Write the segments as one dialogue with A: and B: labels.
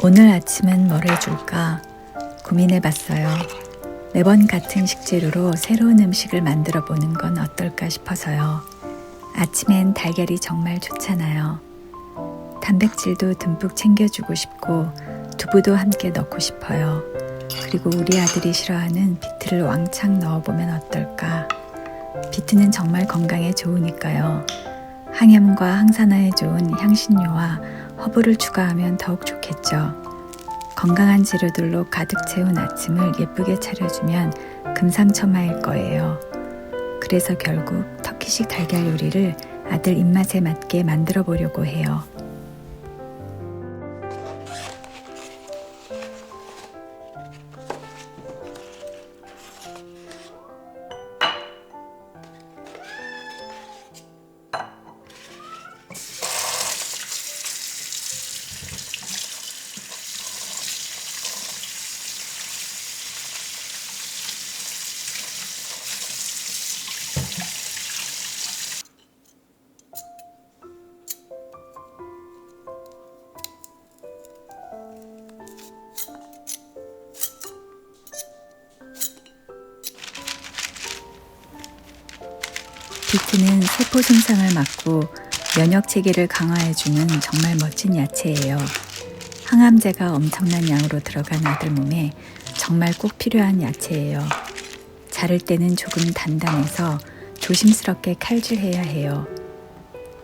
A: 오늘 아침엔 뭘 해줄까 고민해 봤어요. 매번 같은 식재료로 새로운 음식을 만들어 보는 건 어떨까 싶어서요. 아침엔 달걀이 정말 좋잖아요. 단백질도 듬뿍 챙겨주고 싶고 두부도 함께 넣고 싶어요. 그리고 우리 아들이 싫어하는 비트를 왕창 넣어보면 어떨까? 비트는 정말 건강에 좋으니까요. 항염과 항산화에 좋은 향신료와 허브를 추가하면 더욱 좋겠죠. 건강한 재료들로 가득 채운 아침을 예쁘게 차려주면 금상첨화일 거예요. 그래서 결국 터키식 달걀 요리를 아들 입맛에 맞게 만들어 보려고 해요. 비트는 세포 손상을 막고 면역 체계를 강화해주는 정말 멋진 야채예요. 항암제가 엄청난 양으로 들어간 아들 몸에 정말 꼭 필요한 야채예요. 자를 때는 조금 단단해서 조심스럽게 칼질해야 해요.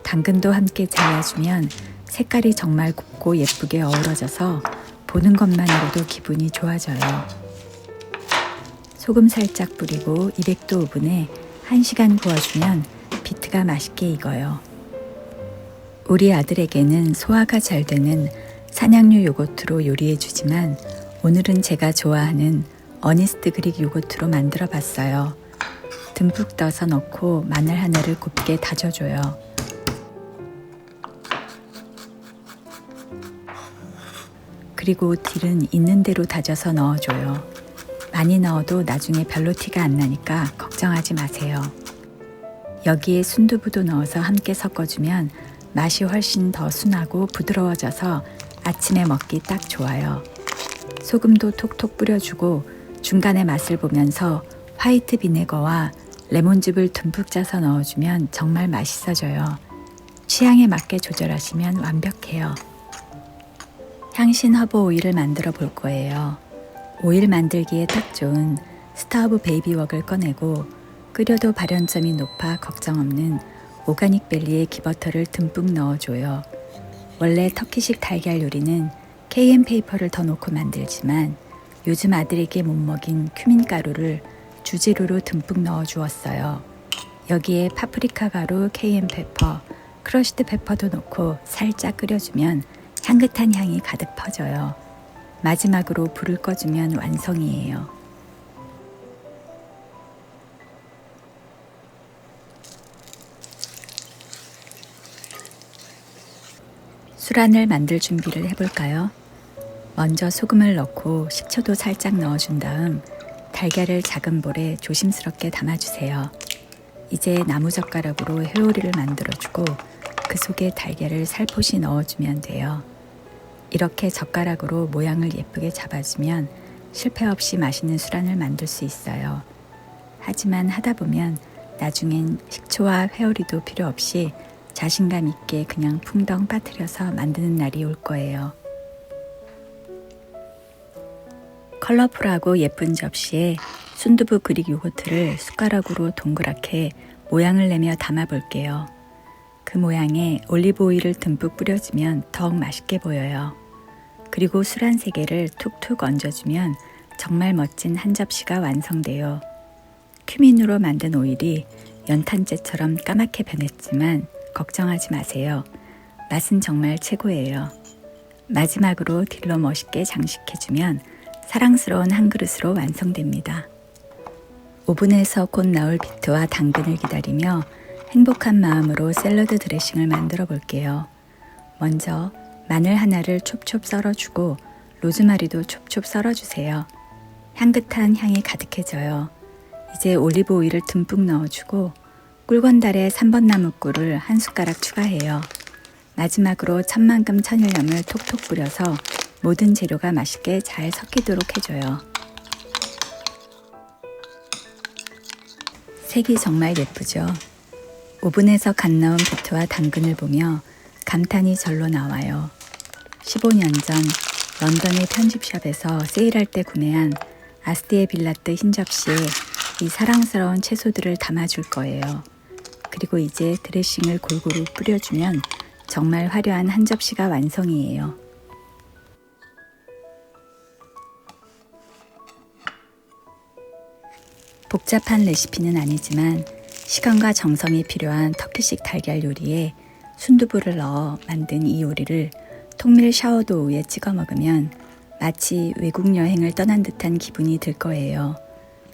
A: 당근도 함께 잘라주면 색깔이 정말 곱고 예쁘게 어우러져서 보는 것만으로도 기분이 좋아져요. 소금 살짝 뿌리고 200도 오븐에 1시간 구워주면 비트가 맛있게 익어요. 우리 아들에게는 소화가 잘 되는 산양류 요거트로 요리해 주지만 오늘은 제가 좋아하는 어니스트 그릭 요거트로 만들어 봤어요. 듬뿍 떠서 넣고 마늘 하나를 곱게 다져줘요. 그리고 딜은 있는 대로 다져서 넣어줘요. 많이 넣어도 나중에 별로 티가 안 나니까 걱정하지 마세요. 여기에 순두부도 넣어서 함께 섞어주면 맛이 훨씬 더 순하고 부드러워져서 아침에 먹기 딱 좋아요. 소금도 톡톡 뿌려주고 중간에 맛을 보면서 화이트 비네거와 레몬즙을 듬뿍 짜서 넣어주면 정말 맛있어져요. 취향에 맞게 조절하시면 완벽해요. 향신 허브 오일을 만들어 볼 거예요. 오일 만들기에 딱 좋은 스타브 베이비웍을 꺼내고 끓여도 발연점이 높아 걱정 없는 오가닉 벨리의 기버터를 듬뿍 넣어줘요. 원래 터키식 달걀 요리는 KM 페이퍼를 더 넣고 만들지만 요즘 아들에게 못 먹인 큐민 가루를 주재료로 듬뿍 넣어 주었어요. 여기에 파프리카 가루, KM 페퍼, 크러쉬드 페퍼도 넣고 살짝 끓여주면 향긋한 향이 가득 퍼져요. 마지막으로 불을 꺼주면 완성이에요. 술안을 만들 준비를 해볼까요? 먼저 소금을 넣고 식초도 살짝 넣어준 다음 달걀을 작은 볼에 조심스럽게 담아주세요. 이제 나무젓가락으로 회오리를 만들어주고 그 속에 달걀을 살포시 넣어주면 돼요. 이렇게 젓가락으로 모양을 예쁘게 잡아주면 실패 없이 맛있는 술안을 만들 수 있어요. 하지만 하다 보면 나중엔 식초와 회오리도 필요 없이 자신감 있게 그냥 풍덩 빠뜨려서 만드는 날이 올 거예요. 컬러풀하고 예쁜 접시에 순두부 그릭 요거트를 숟가락으로 동그랗게 모양을 내며 담아 볼게요. 그 모양에 올리브 오일을 듬뿍 뿌려주면 더욱 맛있게 보여요. 그리고 술 한 세 개를 툭툭 얹어주면 정말 멋진 한 접시가 완성돼요. 큐민으로 만든 오일이 연탄재처럼 까맣게 변했지만 걱정하지 마세요. 맛은 정말 최고예요. 마지막으로 딜로 멋있게 장식해주면 사랑스러운 한 그릇으로 완성됩니다. 오븐에서 곧 나올 비트와 당근을 기다리며 행복한 마음으로 샐러드 드레싱을 만들어 볼게요. 먼저 마늘 하나를 촉촉 썰어주고 로즈마리도 촉촉 썰어주세요. 향긋한 향이 가득해져요. 이제 올리브 오일을 듬뿍 넣어주고 꿀건달에 3번 나무 꿀을 한 숟가락 추가해요. 마지막으로 천만금 천일염을 톡톡 뿌려서 모든 재료가 맛있게 잘 섞이도록 해줘요. 색이 정말 예쁘죠? 오븐에서 갓 나온 비트와 당근을 보며 감탄이 절로 나와요. 15년 전 런던의 편집샵에서 세일할 때 구매한 아스티에 빌라트 흰 접시에 이 사랑스러운 채소들을 담아줄 거예요. 그리고 이제 드레싱을 골고루 뿌려주면 정말 화려한 한 접시가 완성이에요. 복잡한 레시피는 아니지만 시간과 정성이 필요한 터키식 달걀 요리에 순두부를 넣어 만든 이 요리를 통밀 샤워도우에 찍어 먹으면 마치 외국 여행을 떠난 듯한 기분이 들 거예요.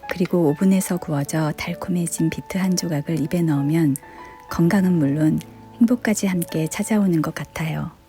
A: 그리고 오븐에서 구워져 달콤해진 비트 한 조각을 입에 넣으면 건강은 물론 행복까지 함께 찾아오는 것 같아요.